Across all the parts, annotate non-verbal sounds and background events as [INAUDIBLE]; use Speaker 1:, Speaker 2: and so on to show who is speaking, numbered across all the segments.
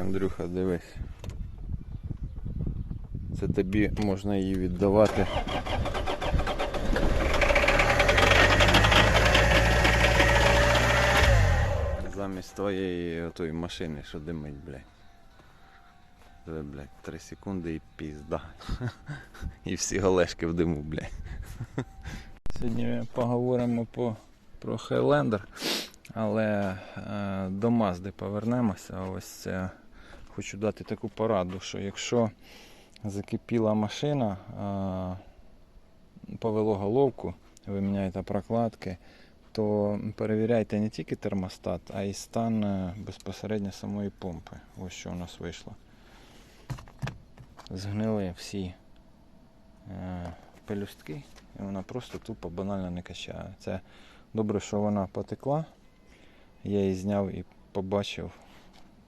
Speaker 1: Андрюха, дивись. Це тобі можна її віддавати. Замість твоєї отої машини, що димить, блядь. Диви, блядь, 3 секунди і пізда. [LAUGHS] І всі голешки в диму, блядь. Сьогодні поговоримо по, про Highlander, але е, до Мазди повернемося. Ось е, хочу дати таку пораду, що якщо закипіла машина, повело головку, ви міняєте прокладки, то перевіряйте не тільки термостат, а й стан е, безпосередньо самої помпи. Ось що у нас вийшло. Згнили всі е, пелюстки, і вона просто тупо банально не качає. Це добре, що вона потекла. Я її зняв і побачив,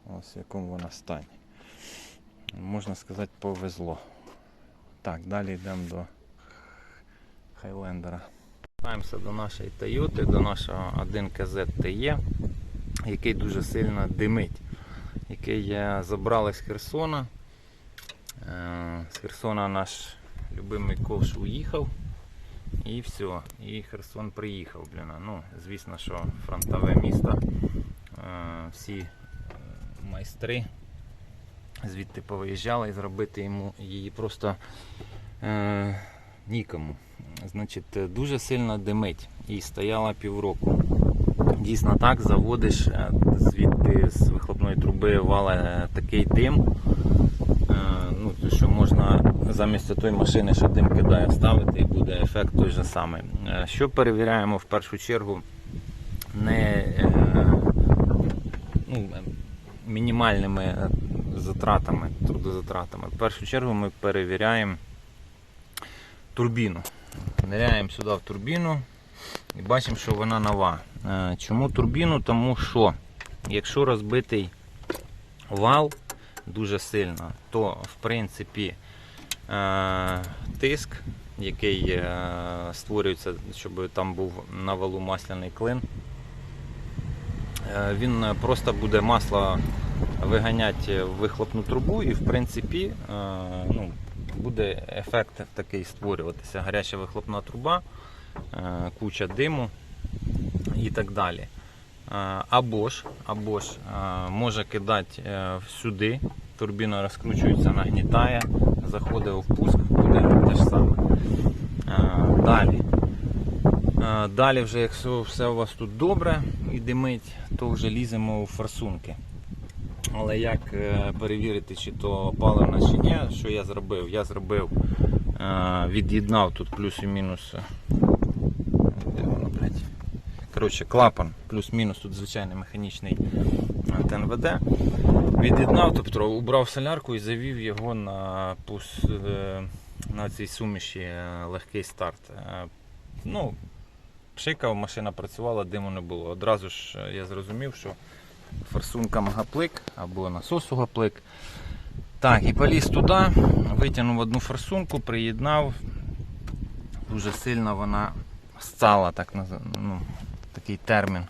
Speaker 1: ось в якому вона стані. Можна сказати, повезло. Так, далі йдемо до Хайлендера. Вертаємося до нашої Toyota, до нашого 1 КЗ TE, який дуже сильно димить, який е, забрали з Херсона. Е, З Херсона наш любимий ковш уїхав. І все. І Херсон приїхав. Блін. Ну, звісно, що фронтове місто. Е, Всі майстри звідти повиїжджали і зробити йому її просто е, нікому. Значить, дуже сильно димить і стояла півроку. Дійсно так, заводиш е, звідти з вихлопної труби вале е, такий дим. Е, Ну, що можна замість тої машини, що дим кидає, вставити і буде ефект той же самий. Що перевіряємо в першу чергу не ну, мінімальними е, затратами, трудозатратами. В першу чергу ми перевіряємо турбіну. Ниряємо сюди в турбіну і бачимо, що вона нова. Е, Чому турбіну? Тому що якщо розбитий вал дуже сильно, то в принципі е, тиск, який створюється, щоб там був на валу масляний клин, він е, просто буде масло виганяти в вихлопну трубу і в принципі е, ну, буде ефект такий створюватися. Гаряча вихлопна труба, е, куча диму і так далі. Е, Або ж, або ж е, може кидати е, сюди, турбіна розкручується, нагнітає, заходить у впуск, буде те ж саме. Е, Далі. Е, Далі, вже, якщо все у вас тут добре і димить, то вже ліземо у форсунки. Але як е, перевірити, чи то паливна чи ні, що я зробив? Я зробив, е, від'єднав тут плюс і мінус. Коротше, клапан, плюс-мінус, тут звичайний механічний ТНВД. Від'єднав, тобто убрав солярку і завів його на, на цій суміші легкий старт. Ну, пшикав, машина працювала, диму не було. Одразу ж е, я зрозумів, що форсунка гаплик або насосу гаплик. Так, і поліз туди, витягнув одну форсунку, приєднав. Дуже сильно вона стала, так ну, такий термін.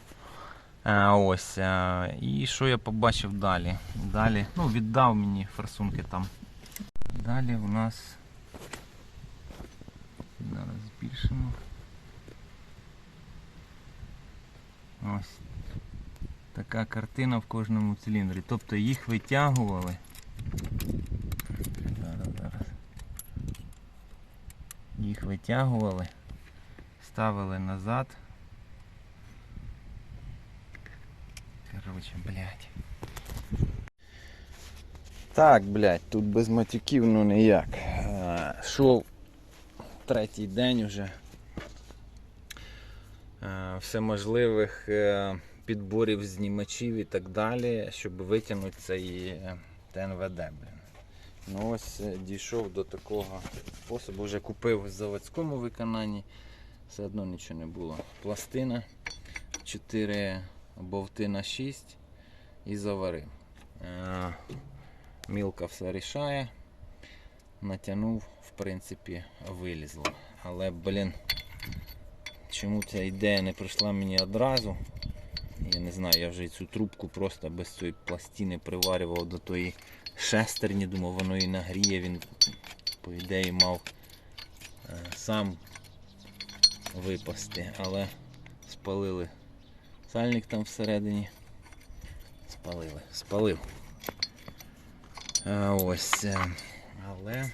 Speaker 1: Е, ось. е, І що я побачив далі? Далі, ну, віддав мені форсунки там. Далі у нас. Зараз збільшимо. Ось така картина в кожному циліндрі. Тобто їх витягували. Зараз, зараз. Їх витягували, ставили назад. Короче, блядь. Так, блядь, тут без матюків ну ніяк. Е, Шов третій день вже. Е, всеможливих е, підборів знімачів і так далі, щоб витягнути цей е, ТНВД. Блін. Ну ось дійшов до такого способу. Вже купив в заводському виконанні, все одно нічого не було. Пластина 4 болти на 6 і заварив. Мілка все рішає. Натягнув, в принципі, вилізло. Але, блін, чому ця ідея не прийшла мені одразу. Я не знаю, я вже цю трубку просто без цієї пластини приварював до тої шестерні, думав, воно і нагріє, він по ідеї мав е, сам випасти, але спалили сальник там всередині. Спалили, спалив. А, ось. е, Але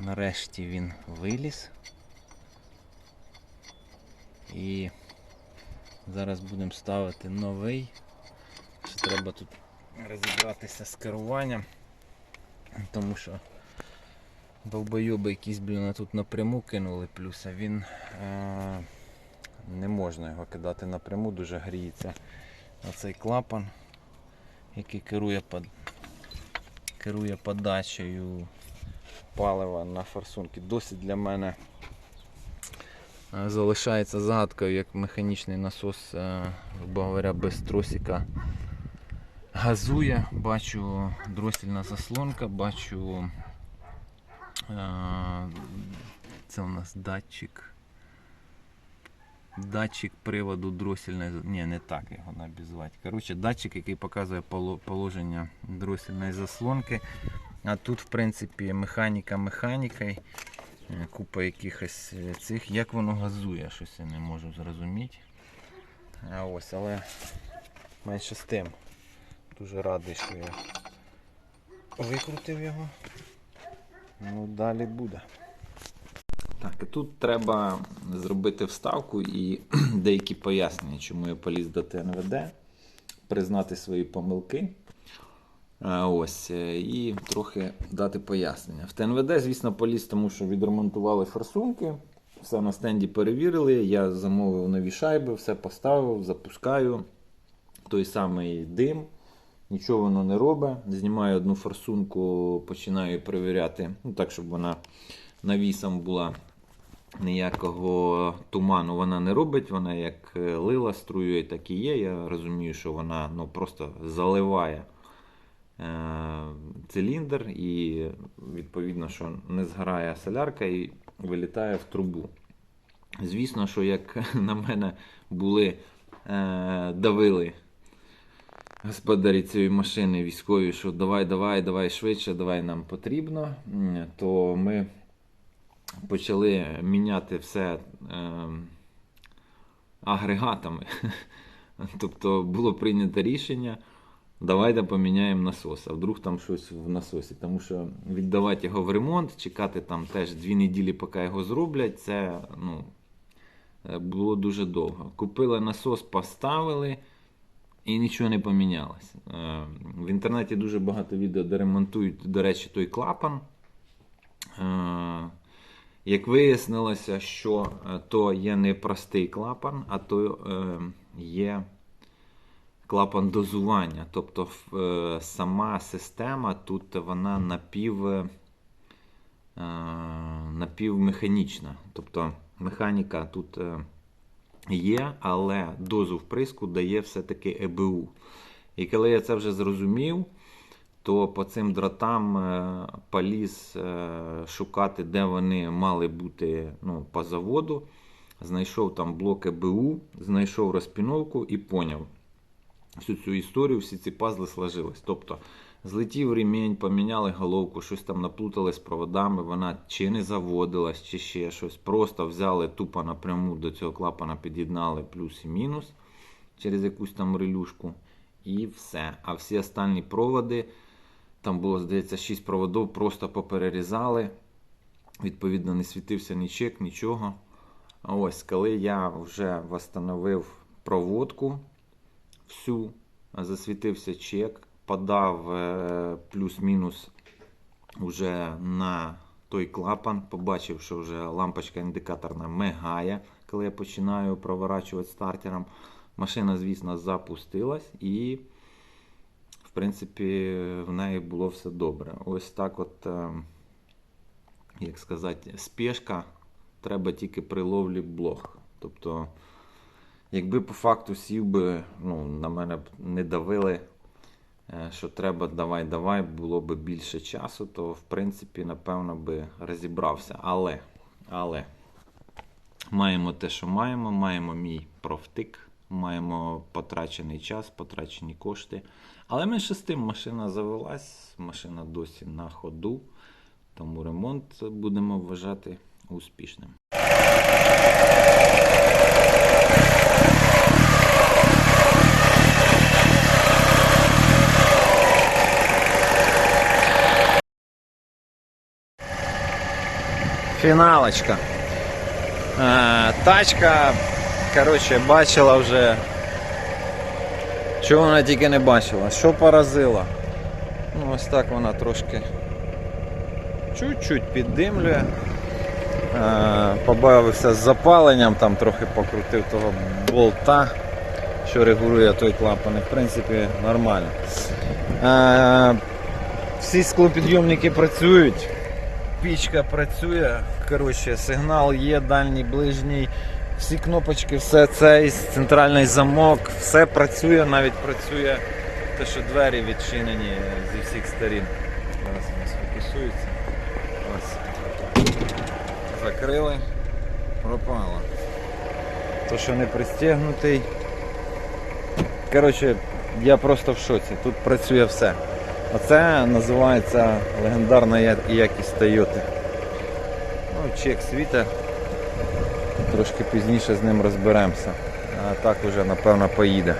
Speaker 1: нарешті він виліз. І зараз будемо ставити новий. Ще треба тут розібратися з керуванням. Тому що довбойоби якісь, блін, тут напряму кинули плюс, а він е- не можна його кидати напряму, дуже гріється оцей клапан, який керує, под... керує подачею палива на форсунки. Досить для мене залишається загадкою, як механічний насос, е, грубо говоря, без тросика газує. Бачу дросільна заслонка, бачу е, це у нас датчик. Датчик приводу дросільної Ні, не так його набізвати. Коротше, датчик, який показує положення дросільної заслонки. А тут, в принципі, механіка механікою. Е, Купа якихось е, цих. Як воно газує, щось я не можу зрозуміти. А ось, але менше з тим. Дуже радий, що я викрутив його. Ну, далі буде. Так, і тут треба зробити вставку і [CLEARS THROAT] деякі пояснення, чому я поліз до ТНВД, признати свої помилки. Ось, е, і трохи дати пояснення. В ТНВД, звісно, поліз, тому що відремонтували форсунки, все на стенді перевірили. Я замовив нові шайби, все поставив, запускаю. Той самий дим, нічого воно не робить. Знімаю одну форсунку, починаю перевіряти, ну так, щоб вона навісом була. Ніякого туману вона не робить, вона як е, лила струює, так і є. Я розумію, що вона ну, просто заливає циліндр і відповідно, що не згорає солярка і вилітає в трубу. Звісно, що як [LAUGHS] на мене були е, давили господарі цієї машини військові, що давай, давай, давай швидше, давай нам потрібно, то ми почали міняти все е, агрегатами. [LAUGHS] Тобто було прийнято рішення. Давайте поміняємо насос, а вдруг там щось в насосі. Тому що віддавати його в ремонт, чекати там теж дві неділі, поки його зроблять, це ну, е, було дуже довго. Купили насос, поставили і нічого не помінялося. Е, В інтернеті дуже багато відео, де ремонтують, до речі, той клапан. Е, Як вияснилося, що то є не простий клапан, а то є клапан дозування. Тобто е, сама система тут вона напів, е, напівмеханічна. Тобто механіка тут е, є, але дозу вприску дає все-таки ЕБУ. І коли я це вже зрозумів, то по цим дротам поліз шукати, де вони мали бути ну, по заводу. Знайшов там блок ЕБУ, знайшов розпіновку і поняв всю цю історію, всі ці пазли сложились. Тобто злетів ремінь, поміняли головку, щось там наплутали з проводами, вона чи не заводилась, чи ще щось. Просто взяли тупо напряму до цього клапана, під'єднали плюс і мінус через якусь там релюшку. І все. А всі останні проводи, там було, здається, 6 проводів, просто поперерізали. Відповідно, не світився ні чек, нічого. Ось, коли я вже встановив проводку всю, засвітився чек, подав е, плюс-мінус уже на той клапан, побачив, що вже лампочка індикаторна мигає, коли я починаю проворачувати стартером. Машина, звісно, запустилась і, в принципі, в неї було все добре. Ось так от, е, як сказати, спешка треба тільки при ловлі блох. Тобто, якби по факту сів би, ну, на мене б не давили, е, що треба давай, давай, було б більше часу, то в принципі, напевно, би розібрався. Але, але маємо те, що маємо, маємо мій профтик маємо потрачений час, потрачені кошти. Але менше з тим машина завелась, машина досі на ходу, тому ремонт будемо вважати успішним. Фіналочка. Тачка, коротше, бачила вже. Чого вона тільки не бачила? Що поразила? Ну, ось так вона трошки чуть-чуть піддимлює. Побавився з запаленням, там трохи покрутив того болта, що регулює той клапан. В принципі, нормально. Всі склопідйомники працюють. Пічка працює. Коротше, сигнал є, дальній, ближній. Всі кнопочки, все це, центральний замок, все працює, навіть працює те, що двері відчинені зі всіх сторін. Зараз у нас фокусується. Ось. Закрили, пропало. То, що не пристегнутий. Коротше, я просто в шоці. Тут працює все. Оце називається легендарна якість Тойоти. Ну, чек світа. Трошки пізніше з ним розберемося. А так уже напевно поїде.